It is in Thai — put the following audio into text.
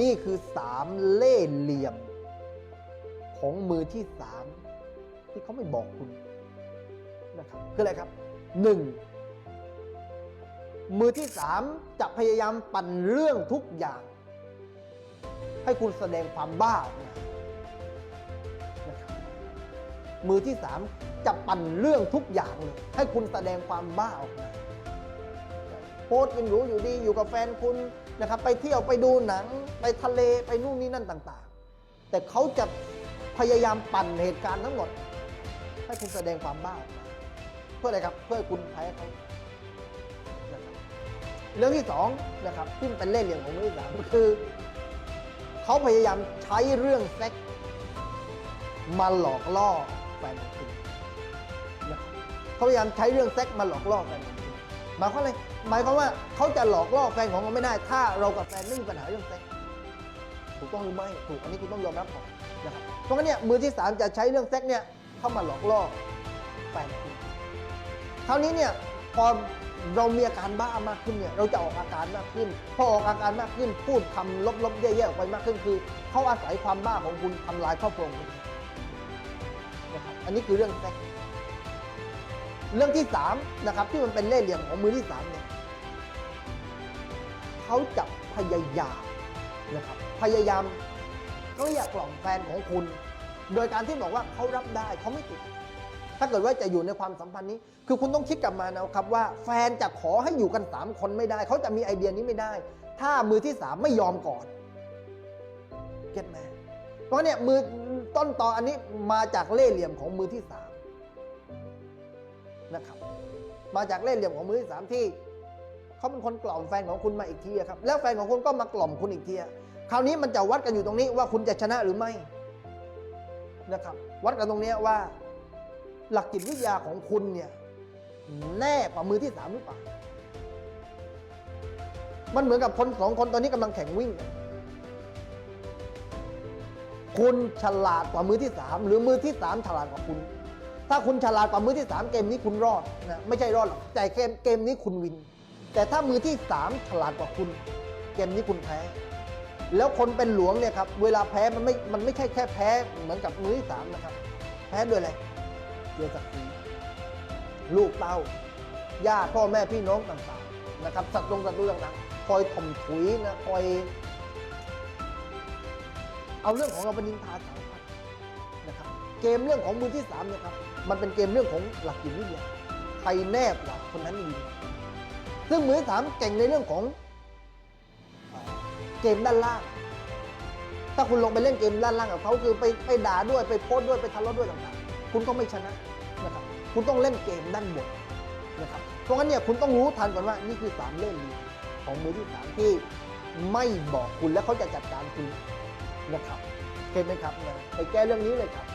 นี่คือสามเล่เหลี่ยม ของมือที่สามที่เขาไม่บอกคุณนะครับคืออะไรครับหนึ่งมือที่สามจะพยายามปั่นเรื่องทุกอย่าง ให้คุณแสดงความบ้าออกมานะครับมือที่สามจะปั่นเรื่องทุกอย่างเลยให้คุณแสดงความบ้าออกมา โพสต์กินหรูอยู่ดีอยู่กับแฟนคุณนะครับไปเที่ยวไปดูหนังไปทะเลไปนู่นนี่นั่นต่างๆ แต่เขาจะพยายามปั่นเหตุการณ์ทั้งหมด ให้คุณแสดงความบ้า เพื่ออะไรครับเพื่อให้คุณแพ้เขาเรื่องที่สองนะครับที่เป็นเล่ห์เหลี่ยมของมือที่สามก็คือเขาพยายามใช้เรื่องเซ็กมาหลอกล่อแฟนของคุณนะเขาพยายามใช้เรื่องเซ็กมาหลอกล่อแฟนของคุณ หมายความอะไรหมายความว่าเขาจะหลอกล่อแฟนของเราไม่ได้ ถ้าเรากับแฟนไม่มีปัญหาเรื่องเซ็กถูกต้องหรือไม่ถูกอันนี้คุณต้องยอมรับก่อนนะครับเพราะงั้นเนี่ยมือที่สามจะใช้เรื่องเซ็กเนี่ยเข้ามาหลอกล่อแฟนคุณคราวนี้เนี่ยพอเรามีอาการบ้ามากขึ้นเนี่ยเราจะออกอาการมากขึ้น พอออกอาการมากขึ้นพูดคำลบๆแย่ๆออกไปมากขึ้นคือเขาอาศัยความบ้าของคุณทำลายครอบครัวคุณนะครับอันนี้คือเรื่องเซ็ก เรื่องที่สามนะครับที่มันเป็นเล่ห์เหลี่ยมของมือที่สามเนี่ยเขาจะพยายามนะครับพยายามเกลี้ยกล่อมแฟนของคุณ โดยการที่บอกว่าเขารับได้เขาไม่ติด ถ้าเกิดว่าจะอยู่ในความสัมพันธ์นี้ คือคุณต้องคิดกลับมานะครับว่าแฟนจะขอให้อยู่กัน 3 คนไม่ได้ เขาจะมีไอเดียนี้ไม่ได้ ถ้ามือที่ 3 ไม่ยอมก่อนเก็ตไหมเพราะเนี่ยมือต้นตออันนี้มาจากเล่ห์เหลี่ยมของมือที่3 นะครับ มาจากเล่ห์เหลี่ยมของมือที่3ที่เขาเป็นคนกล่อมแฟนของคุณมาอีกทีครับ แล้วแฟนของคุณก็มากล่อมคุณอีกทีคราวนี้มันจะวัดกันอยู่ตรงนี้ว่าคุณจะชนะหรือไม่นะครับ วัดกันตรงนี้ว่า หลักจิตวิทยาของคุณเนี่ยแน่กว่ามือที่สามหรือเปล่ามันเหมือนกับคนสองคนตอนนี้กำลังแข่งวิ่ง คุณฉลาดกว่ามือที่สามหรือมือที่สามฉลาดกว่าคุณ ถ้าคุณฉลาดกว่ามือที่สามเกมนี้คุณรอดนะไม่ใช่รอดหรอกแต่เกมเกมนี้คุณวิน แต่ถ้ามือที่สามฉลาดกว่าคุณ เกมนี้คุณแพ้ แล้วคนเป็นหลวงเนี่ยครับเวลาแพ้มันไม่มันไม่ใช่แค่แพ้เหมือนกับมือที่สามนะครับ แพ้ด้วยอะไรเกี่ยวกับสีลูกเต้าญาติพ่อแม่พี่น้องต่างๆนะครับสัตว์ตรงสัตว์ตัวต่างๆคอยถ่มถุยนะคอย เอาเรื่องของเราเป็นนินทาสา เกมเรื่องของมือที่สามเนี่ยครับมันเป็นเกมเรื่องของหลักจิตวิทยาใครแนบกว่าคนนั้นวินซึ่งมือที่สามเก่งในเรื่องของเกมด้านล่าง ถ้าคุณลงไปเล่นเกมด้านล่างกับเขาคือไปไปด่าด้วยไปโพสด้วยไปทะเลาะด้วยต่างๆคุณก็ไม่ชนะนะครับคุณต้องเล่นเกมด้านบนนะครับเพราะงั้นเนี่ยคุณต้องรู้ทันก่อนว่านี่คือสามเล่มของมือที่สามที่ไม่บอกคุณแล้วเขาจะจัดการคุณนะครับเห็นไหมครับไปแก้เรื่องนี้เลยครับ